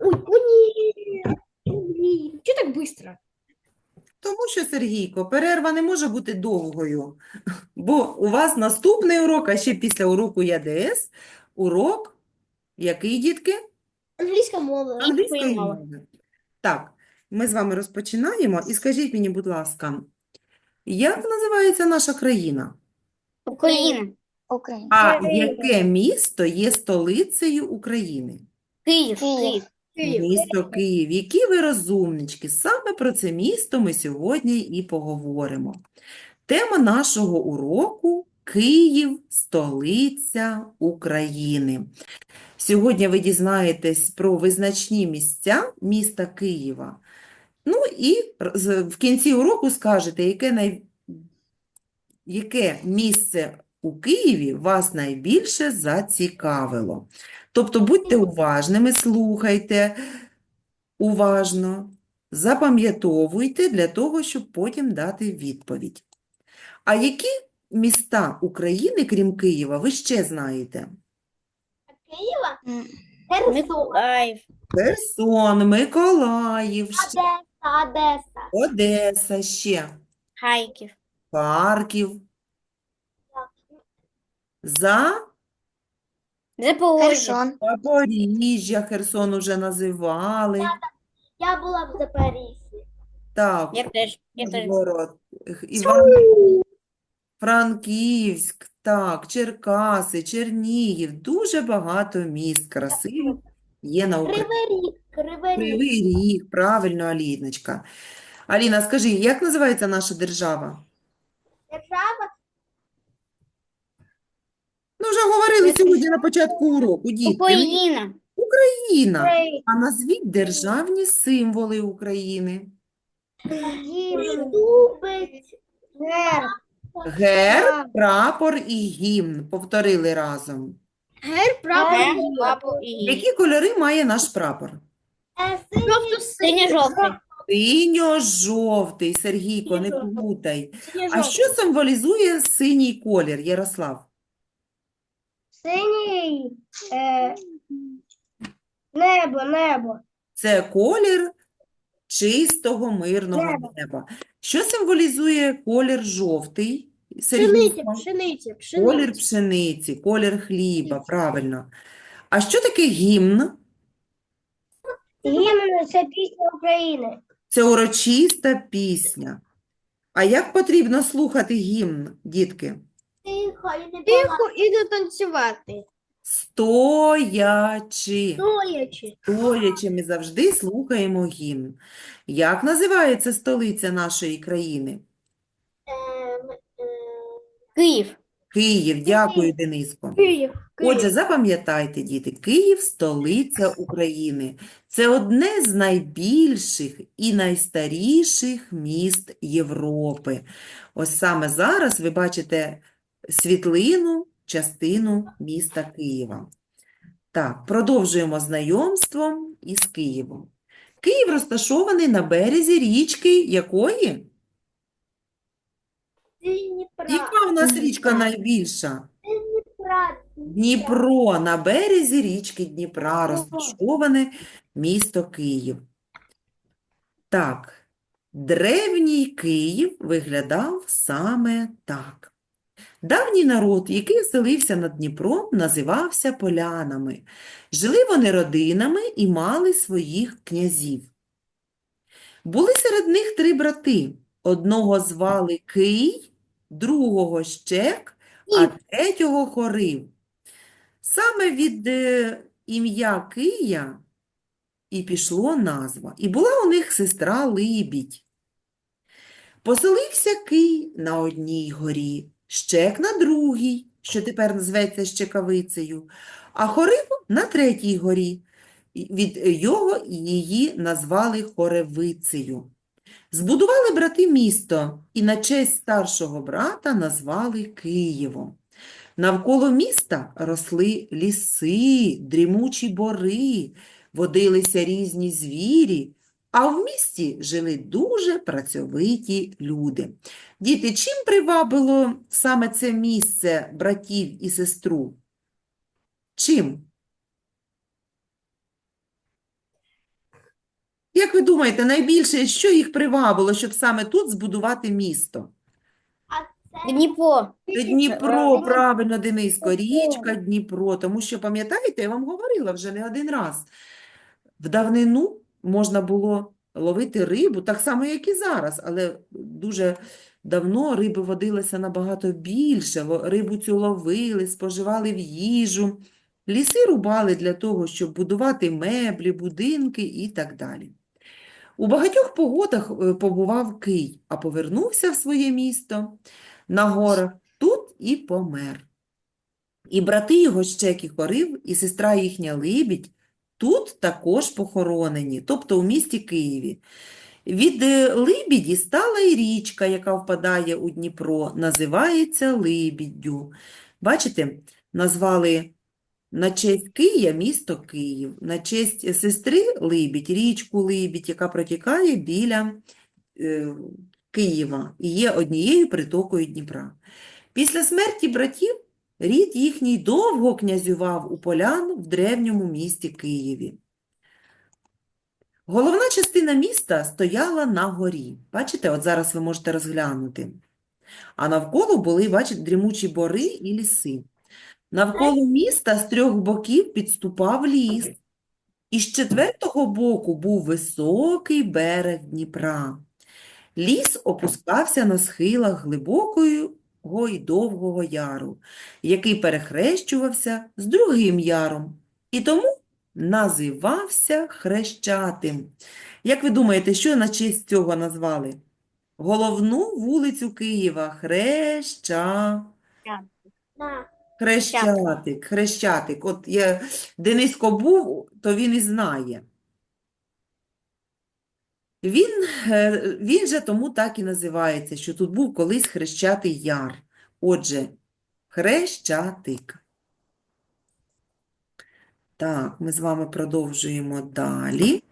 Ой, о ні. Блін, Чого так швидко? Тому що, Сергійко, перерва не може бути довгою, бо у вас наступний урок, а ще після уроку ЯДС, урок, який, дітки? Англійська мова. Англійської мови. Так, ми з вами розпочинаємо. І скажіть мені, будь ласка, як називається наша країна? Україна. Україна. А яке місто є столицею України? Київ. Київ. Місто Київ. Які ви розумнички. Саме про це місто ми сьогодні і поговоримо. Тема нашого уроку – Київ – столиця України. Сьогодні ви дізнаєтесь про визначні місця міста Києва. Ну і в кінці уроку скажете, яке, най... яке місце у Києві вас найбільше зацікавило. Тобто будьте уважними, слухайте уважно, запам'ятовуйте для того, щоб потім дати відповідь. А які міста України, крім Києва, ви ще знаєте? Києва? Херсон. Миколаїв. Херсон, Миколаїв, ще Одеса. Одеса. Одеса, ще Харків. Харків. За Запоріжжя. Херсон. Запоріжжя, Херсон уже називали. Я була в Запоріжжі. Так, Я теж. Я теж. Ужгород, Іван, Франківськ, так, Черкаси, Чернігів, дуже багато міст красивих є на Україні. Кривий Ріг. Кривий Ріг. Кривий Ріг, правильно, Аліночка. Аліна, скажи, як називається наша держава? Держава. Ну, вже говорили сьогодні на початку уроку, дітки. Україна. Україна. А назвіть державні символи України. Любить. Герб. Герб, прапор і гімн. Повторили разом. Герб, Герб, прапор і гімн. Які кольори має наш прапор? Синьо-жовтий. Синьо-жовтий, Сергійко, не плутай. А що символізує синій колір, Ярослав? Синій. Е, небо, небо. Це колір чистого, мирного неба. Що символізує колір жовтий, Сергійко? пшениця, Колір пшениці, колір хліба, правильно. А що таке гімн? Гімн це пісня України. Це урочиста пісня. А як потрібно слухати гімн, дітки? Тихо і не Тихо і не танцювати. Стоячи. Стоячи. Стоячи, ми завжди слухаємо гімн. Як називається столиця нашої країни? Київ. Київ. Дякую, Дениско. Київ. Отже, запам'ятайте, діти, Київ – столиця України. Це одне з найбільших і найстаріших міст Європи. Ось саме зараз ви бачите світлину, частину міста Києва. Так, продовжуємо знайомство із Києвом. Київ розташований на березі річки якої? Яка в нас річка найбільша? Дніпро, на березі річки Дніпра розташоване місто Київ. Так, древній Київ виглядав саме так. Давній народ, який вселився над Дніпром, називався полянами. Жили вони родинами і мали своїх князів. Були серед них три брати. Одного звали Кий, другого Щек, а третього Хорив. Саме від е, ім'я Кия і пішло назва. І була у них сестра Либідь. Поселився Кий на одній горі, Щек на другій, що тепер називається Щекавицею, а Хорив на третій горі. Від його її назвали Хоревицею. Збудували брати місто і на честь старшого брата назвали Києвом. Навколо міста росли ліси, дрімучі бори, водилися різні звірі, а в місті жили дуже працьовиті люди. Діти, чим привабило саме це місце братів і сестру? Чим? як ви думаєте, найбільше, що їх привабило, щоб саме тут збудувати місто? Дніпро. Це Дніпро, правильно, Дениско, річка Дніпро, тому що, пам'ятаєте, я вам говорила вже не один раз, в давнину можна було ловити рибу, так само, як і зараз, але дуже давно риби водилося набагато більше, рибу цю ловили, споживали в їжу, ліси рубали для того, щоб будувати меблі, будинки і так далі. У багатьох погодах е, побував Кий, а повернувся в своє місто на горах, тут і помер. І брати його Щек і Хорив, і сестра їхня Либідь тут також похоронені, тобто у місті Києві. Від е, Либіді стала і річка, яка впадає у Дніпро, називається Либіддю. Бачите, назвали на честь Кия місто Київ, на честь сестри Либідь, річку Либідь, яка протікає біля е, Києва і є однією притокою Дніпра. Після смерті братів рід їхній довго князював у полян в древньому місті Києві. Головна частина міста стояла на горі. Бачите, от зараз ви можете розглянути. А навколо були, бачите, дрімучі бори і ліси. Навколо міста з трьох боків підступав ліс. І з четвертого боку був високий берег Дніпра. Ліс опускався на схилах глибокого й довгого яру, який перехрещувався з другим яром, і тому називався Хрещатим. Як ви думаєте, що на честь цього назвали? Головну вулицю Києва Хреща... Хрещатик, Хрещатик. От я, Денисько був, то він і знає. Він, е, він же тому так і називається, що тут був колись Хрещатий Яр. Отже, Хрещатик. Так, ми з вами продовжуємо далі.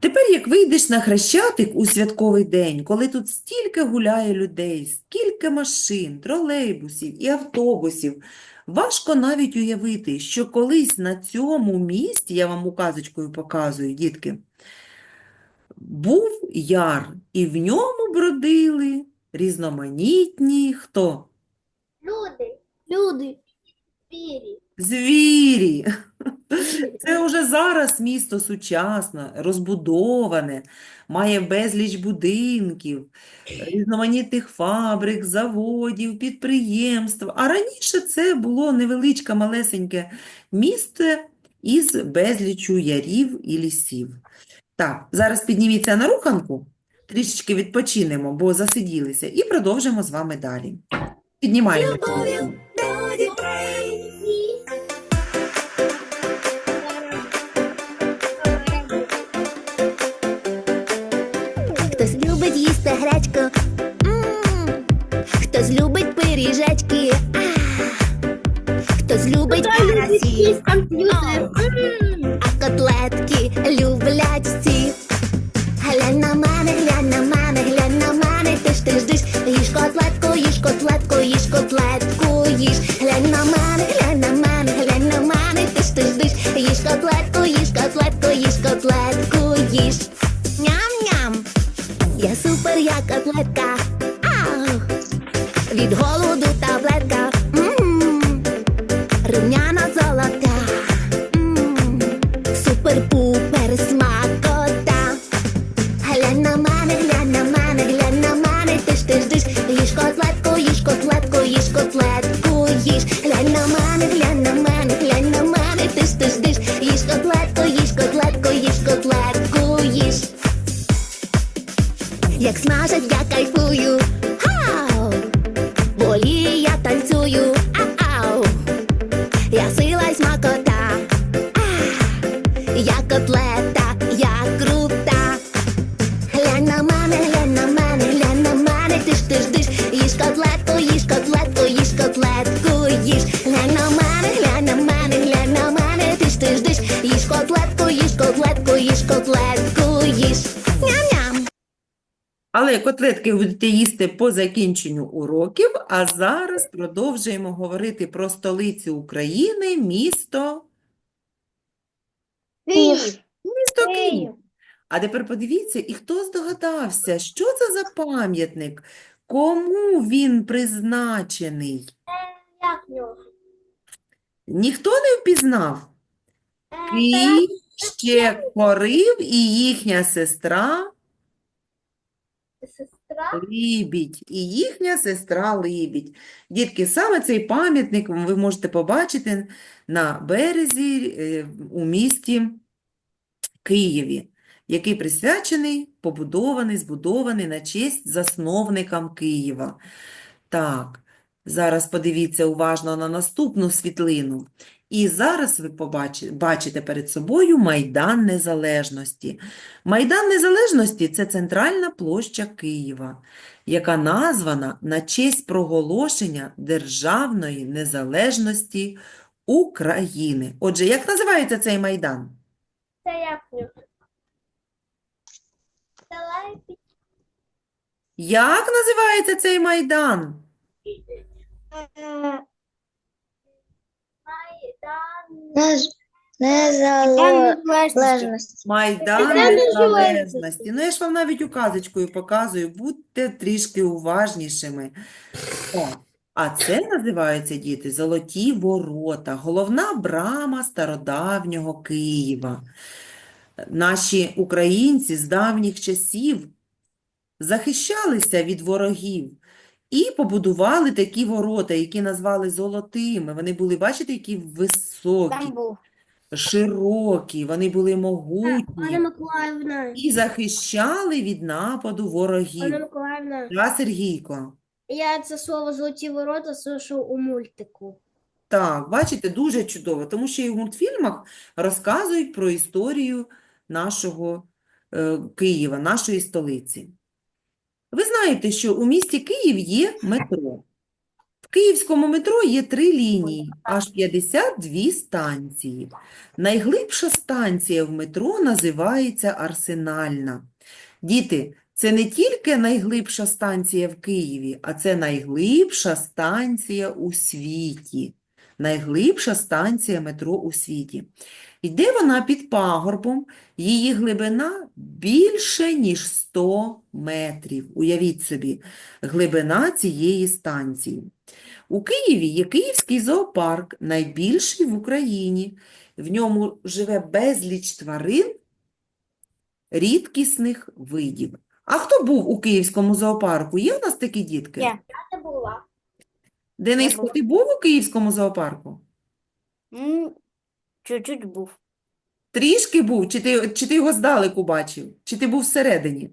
Тепер, як вийдеш на Хрещатик у святковий день, коли тут стільки гуляє людей, скільки машин, тролейбусів і автобусів, важко навіть уявити, що колись на цьому місці, я вам указочкою показую, дітки, був яр, і в ньому бродили різноманітні хто? Люди. Люди. Звірі. Звірі. Це вже зараз місто сучасне, розбудоване, має безліч будинків, різноманітних фабрик, заводів, підприємств. А раніше це було невеличке, малесеньке місто із безліччю ярів і лісів. Так, зараз підніміться на руханку, трішечки відпочинемо, бо засиділися, і продовжимо з вами далі. Піднімаємося. Хтось любить їсти гречку, м хтось любить пиріжечки, а хтось любить карасі, комп'ютер. А люблять всі. Глянь на мене, глянь на мене, глянь на мене, ти ж ти ж диш, їж котлетку, їж котлетку, їж котлетку, їж. Глянь на мене, глянь на мене, глянь на мене, ти ж ти ж диш, їж котлетку, їж котлетку, їж котлетку, котлетку, котлетки будете їсти по закінченню уроків, а зараз продовжуємо говорити про столицю України, місто, Київ. місто Київ. А тепер подивіться, і хто здогадався, що це за пам'ятник? Кому він призначений? Ніхто не впізнав? Київ, ще Корив і їхня Сестра. Либідь і їхня сестра Либідь. Дітки, саме цей пам'ятник ви можете побачити на березі е, у місті Києві, який присвячений, побудований, збудований на честь засновникам Києва. Так, зараз подивіться уважно на наступну світлину. І зараз ви побачите, бачите перед собою Майдан Незалежності. Майдан Незалежності – це центральна площа Києва, яка названа на честь проголошення Державної незалежності України. Отже, як називається цей майдан? Це як. Як називається цей майдан? Майдан Майдан Незалежності. Ну, я ж вам навіть указочкою показую, будьте трішки уважнішими. О, а це називаються, діти, Золоті Ворота, головна брама стародавнього Києва. Наші українці з давніх часів захищалися від ворогів і побудували такі ворота, які назвали золотими. Вони були, бачите, які високі, широкі, вони були Анна могутні Миколаївна. і захищали від нападу Анна ворогів. Миколаївна. Да, Сергійко? Я це слово золоті ворота слышав у мультику. Так, бачите, дуже чудово, тому що і в мультфільмах розказують про історію нашого е, Києва, нашої столиці. Ви знаєте, що у місті Київ є метро. В київському метро є три лінії, аж 52 станції. Найглибша станція в метро називається Арсенальна. Діти, це не тільки найглибша станція в Києві, а це найглибша станція у світі. Найглибша станція метро у світі. Йде вона під пагорбом, її глибина більше, ніж 100 метрів. Уявіть собі, глибина цієї станції. У Києві є Київський зоопарк, найбільший в Україні. В ньому живе безліч тварин рідкісних видів. А хто був у Київському зоопарку? Є у нас такі дітки? Є. Це була. Дениско, ти був у Київському зоопарку? М, Чуть-чуть був. Трішки був, чи ти, чи ти його здалеку бачив? Чи ти був всередині?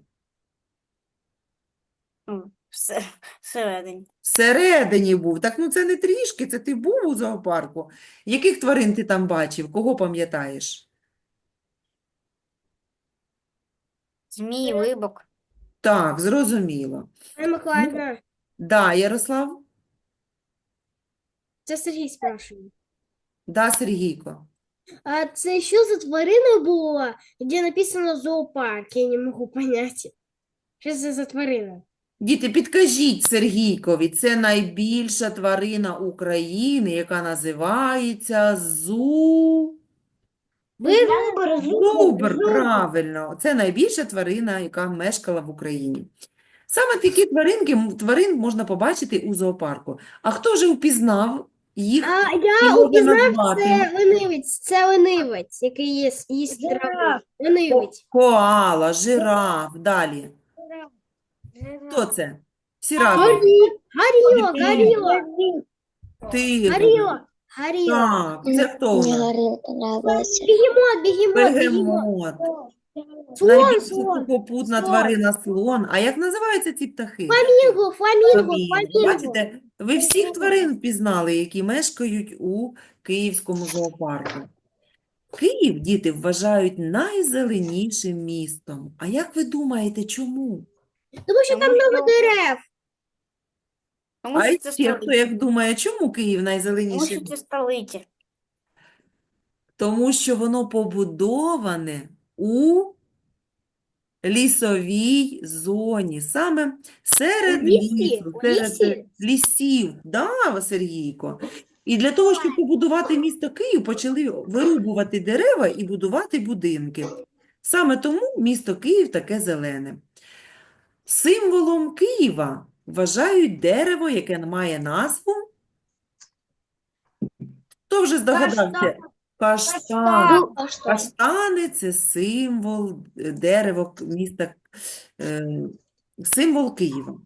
Все- Всередині. Всередині був. Так ну це не трішки, це ти був у зоопарку. Яких тварин ти там бачив? Кого пам'ятаєш? Змій, вибок. Так, зрозуміло. Анна Миколаївна. Да, Ярослав? Це Сергій спрашує. Да, Сергійко. А це що за тварина була, де написано зоопарк? Я не можу поняти. Що це за тварина? Діти, підкажіть Сергійкові, це найбільша тварина України, яка називається зу... Вибор, Зубр, правильно. Це найбільша тварина, яка мешкала в Україні. Саме такі тваринки, тварин можна побачити у зоопарку. А хто же впізнав їх А я упізнав, назвати? це ленивець, це ленивець, який їсть, їсть траву. Ленивець. Коала, жираф, далі. Хто це? Всі разом. Горі- Горіло, горіло, Тигр. горіло, горіло. Так, це хто у нас? Бігемот, бігемот, бігемот. Бегемот. Слон, слон. сухопутна слон. тварина слон. А як називаються ці птахи? Фламінго, фламінго, Фламінго. фламінго. Бачите, ви всіх тварин впізнали, які мешкають у Київському зоопарку. Київ діти вважають найзеленішим містом. А як ви думаєте, чому? Тому що там много дерев. Тому А що це ще хто столиця. як думає, чому Київ Тому найзеленіший що це столиця. Тому що воно побудоване у лісовій зоні, саме серед лісі? лісу, серед лісі? лісів. Да, Сергійко. І для того, щоб побудувати місто Київ, почали вирубувати дерева і будувати будинки. Саме тому місто Київ таке зелене. Символом Києва вважають дерево, яке має назву. Хто вже здогадався? Каштан. Каштани – це символ е, дерева к- міста, е, символ Києва.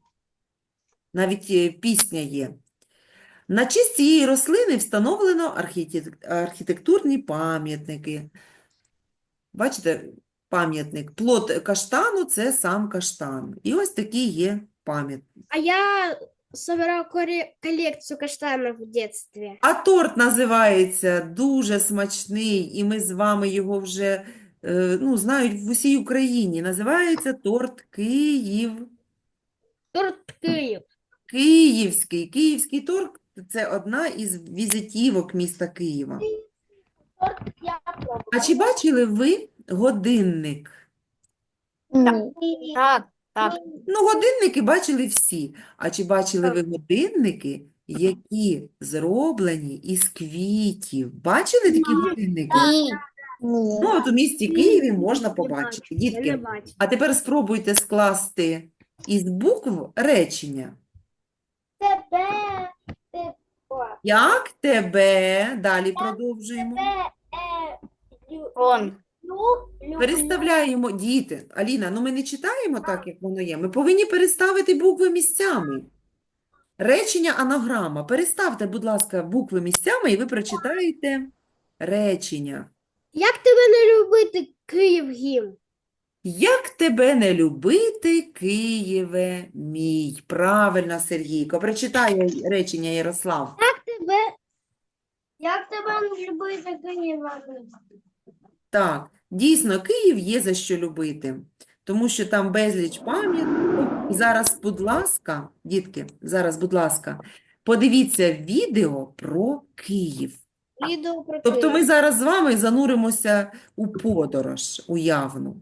Навіть е, пісня є. На честь цієї рослини встановлено архітек- архітектурні пам'ятники. Бачите, пам'ятник. Плод каштану – це сам каштан. І ось такі є пам'ятники. А я собирал коллекцию каштанов в детстве. А торт називається дуже смачний, і ми з вами його вже е, ну, знають в усій Україні. Називається торт Київ. Торт Киев. Київський. Київський торт – це одна із візитівок міста Києва. А чи бачили ви годинник? Так, так. Ну, годинники бачили всі. А чи бачили ви годинники, які зроблені із квітів? Бачили такі годинники? Ні. Ну, от у місті Києві можна побачити. Дітки, а тепер спробуйте скласти із букв речення. Як тебе? Далі продовжуємо. Он. Переставляємо, діти. Аліна, ну ми не читаємо так, як воно є. Ми повинні переставити букви місцями. Речення анаграма. Переставте, будь ласка, букви місцями, і ви прочитаєте речення. Як тебе не любити, Київ гімн? Як тебе не любити, Києве мій? Правильно, Сергійко. Прочитай речення Ярослав. Тебе... Як тебе не любити, Києва? Так, дійсно, Київ є за що любити, тому що там безліч пам'яток. І зараз, будь ласка, дітки, зараз, будь ласка, подивіться відео про Київ. Відео про Тобто ми зараз з вами зануримося у подорож уявну.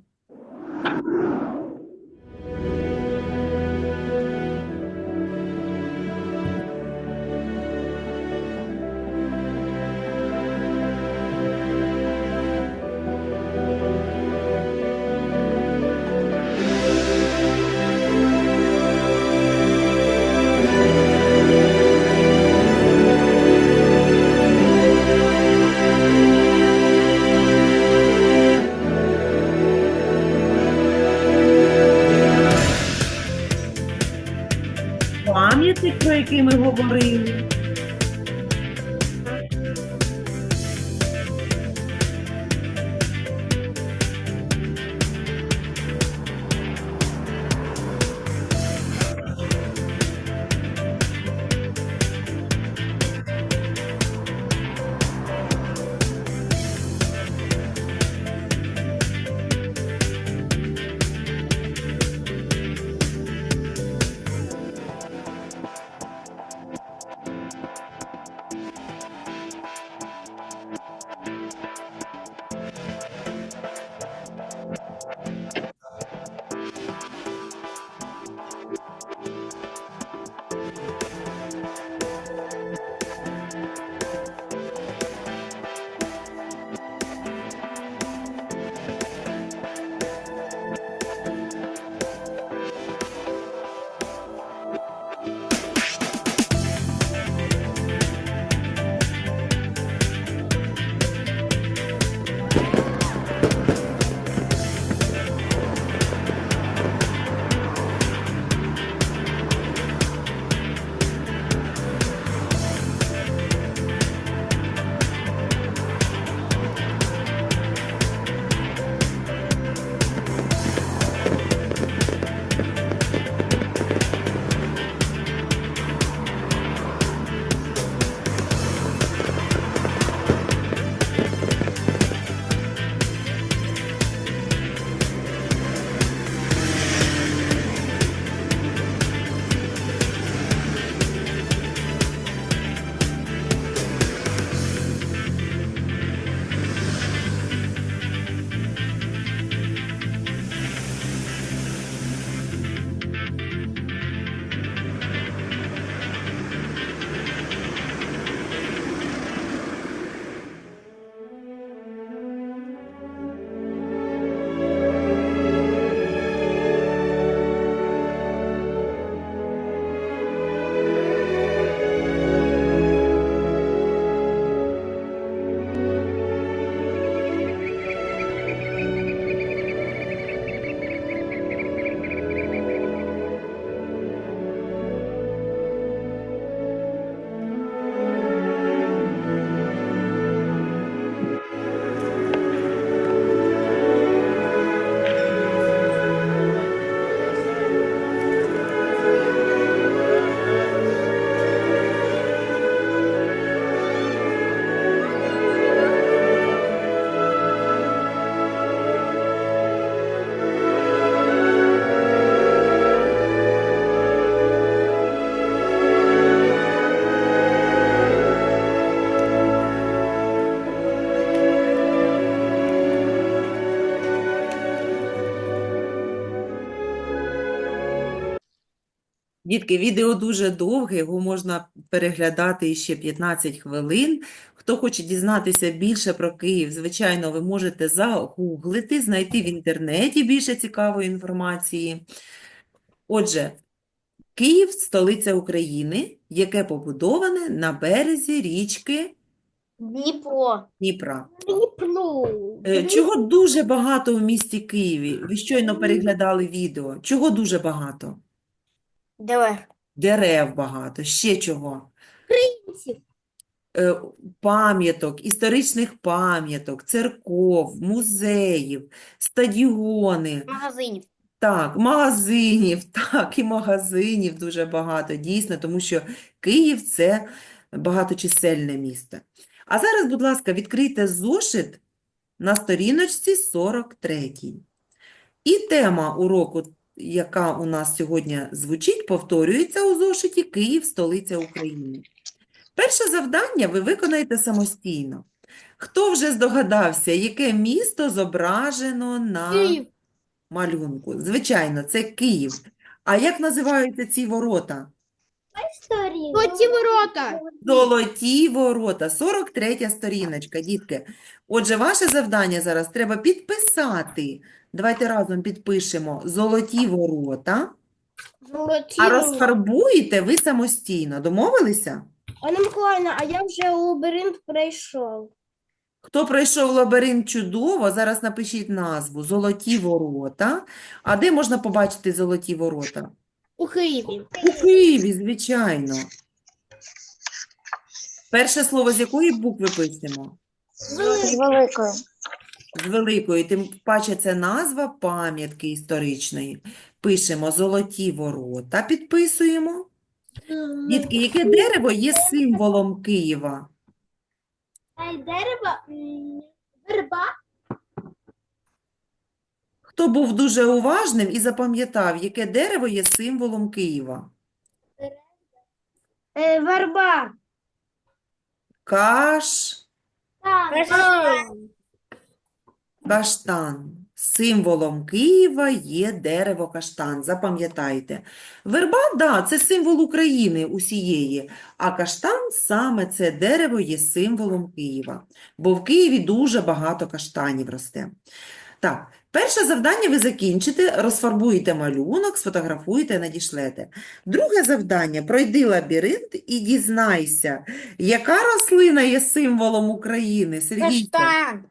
Дітки, відео дуже довге, його можна переглядати ще 15 хвилин. Хто хоче дізнатися більше про Київ, звичайно, ви можете загуглити, знайти в інтернеті більше цікавої інформації. Отже, Київ – столиця України, яке побудоване на березі річки Дніпро. Дніпра. Дніпро. Е, Чого дуже багато в місті Києві? Ви щойно переглядали відео. Чого дуже багато? Дерев. Дерев багато. Ще чого? Українців. Е, Пам'яток, історичних пам'яток, церков, музеїв, стадіони. Магазинів. Так, магазинів, так, і магазинів дуже багато, дійсно, тому що Київ – це багаточисельне місто. А зараз, будь ласка, відкрийте зошит на сторіночці 43. І тема уроку, яка у нас сьогодні звучить, повторюється у зошиті «Київ – столиця України». Перше завдання ви виконаєте самостійно. Хто вже здогадався, яке місто зображено на Київ. малюнку? Звичайно, це Київ. А як називаються ці ворота? Оті ворота. Золоті ворота, 43 сторіночка, дітки. Отже, ваше завдання зараз треба підписати. Давайте разом підпишемо «Золоті ворота», Золоті а ворота. розфарбуєте ви самостійно. Домовилися? Анна Миколаївна, а я вже лабіринт пройшов. Хто пройшов лабіринт чудово, зараз напишіть назву «Золоті ворота». А де можна побачити «Золоті ворота»? У Києві. У Києві, звичайно. Перше слово з якої букви пишемо? З великою. З великої, тим паче це назва пам'ятки історичної. Пишемо «Золоті ворота», підписуємо. Дітки, яке дерево є символом Києва? Дерево, верба. Хто був дуже уважним і запам'ятав, яке дерево є символом Києва? Е, верба. Каш, Так. каштан. Символом Києва є дерево каштан. Запам'ятайте. Верба, да, це символ України усієї, а каштан саме це дерево є символом Києва, бо в Києві дуже багато каштанів росте. Так, перше завдання ви закінчите, розфарбуєте малюнок, сфотографуєте, надішлете. Друге завдання – пройди лабіринт і дізнайся, яка рослина є символом України. Сергій. Каштан.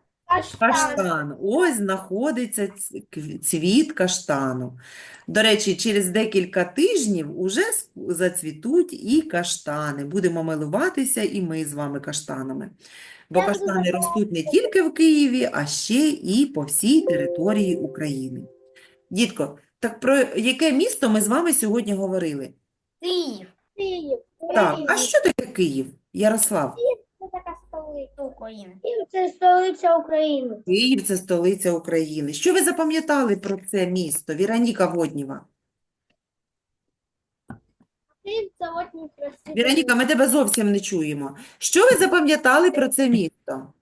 Каштан. Ось знаходиться ц- кв- цвіт каштану. До речі, через декілька тижнів уже с- зацвітуть і каштани. Будемо милуватися і ми з вами каштанами. Бо Я каштани ростуть не тільки в Києві, а ще і по всій території України. Дітко, так про яке місто ми з вами сьогодні говорили? Київ. Київ. Так, а що таке Київ, Ярослав? Столиця. України. Київ – це столиця України. Київ – це столиця України. Що ви запам'ятали про це місто? Віроніка Воднєва. Київ – це очень красивий. Віроніка, ми тебе зовсім не чуємо. Що ви запам'ятали про це місто?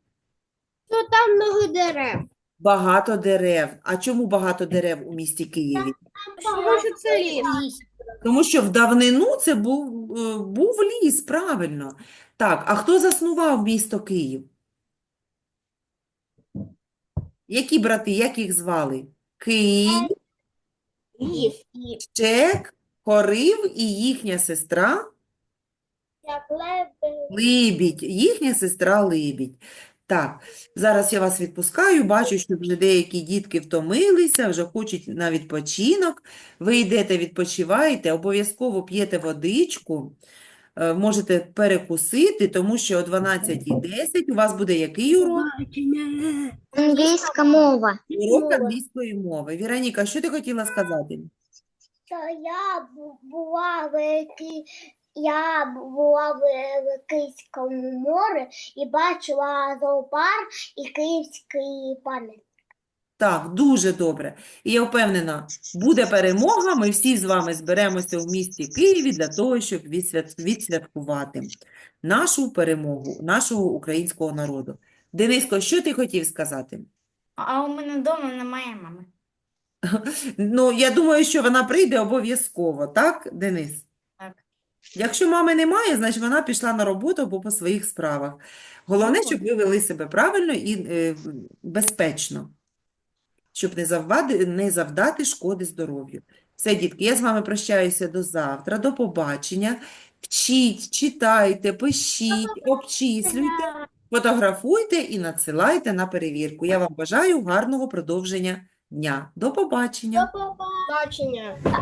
Що там много дерев. Багато дерев. А чому багато дерев у місті Києві? Тому що це ліс. Тому що в давнину це був, е, був ліс, правильно. Так, а хто заснував місто Київ? Які брати, як їх звали? Київ. Чек, Хорив і їхня сестра Либідь, їхня сестра Либідь. Так, зараз я вас відпускаю, бачу, що вже деякі дітки втомилися, вже хочуть на відпочинок. Ви йдете, відпочиваєте, обов'язково п'єте водичку, можете перекусити, тому що о 12.10 у вас буде який урок? Англійська мова. Урок англійської мови. Віроніка, що ти хотіла сказати? Що я була в я була в Київському морі і бачила зоопарк і київський пам'ятник. Так, дуже добре. І я впевнена, буде перемога, ми всі з вами зберемося в місті Києві для того, щоб відсвяткувати нашу перемогу, нашого українського народу. Дениско, що ти хотів сказати? А у мене вдома немає мами. Ну, я думаю, що вона прийде обов'язково, так, Денис? Так. Якщо мами немає, значить вона пішла на роботу або по своїх справах. Головне, щоб ви вели себе правильно і е, безпечно, щоб не завади, не завдати шкоди здоров'ю. Все, дітки, я з вами прощаюся до завтра, до побачення. Вчіть, читайте, пишіть, обчислюйте, фотографуйте і надсилайте на перевірку. Я вам бажаю гарного продовження дня. До побачення! Бачення.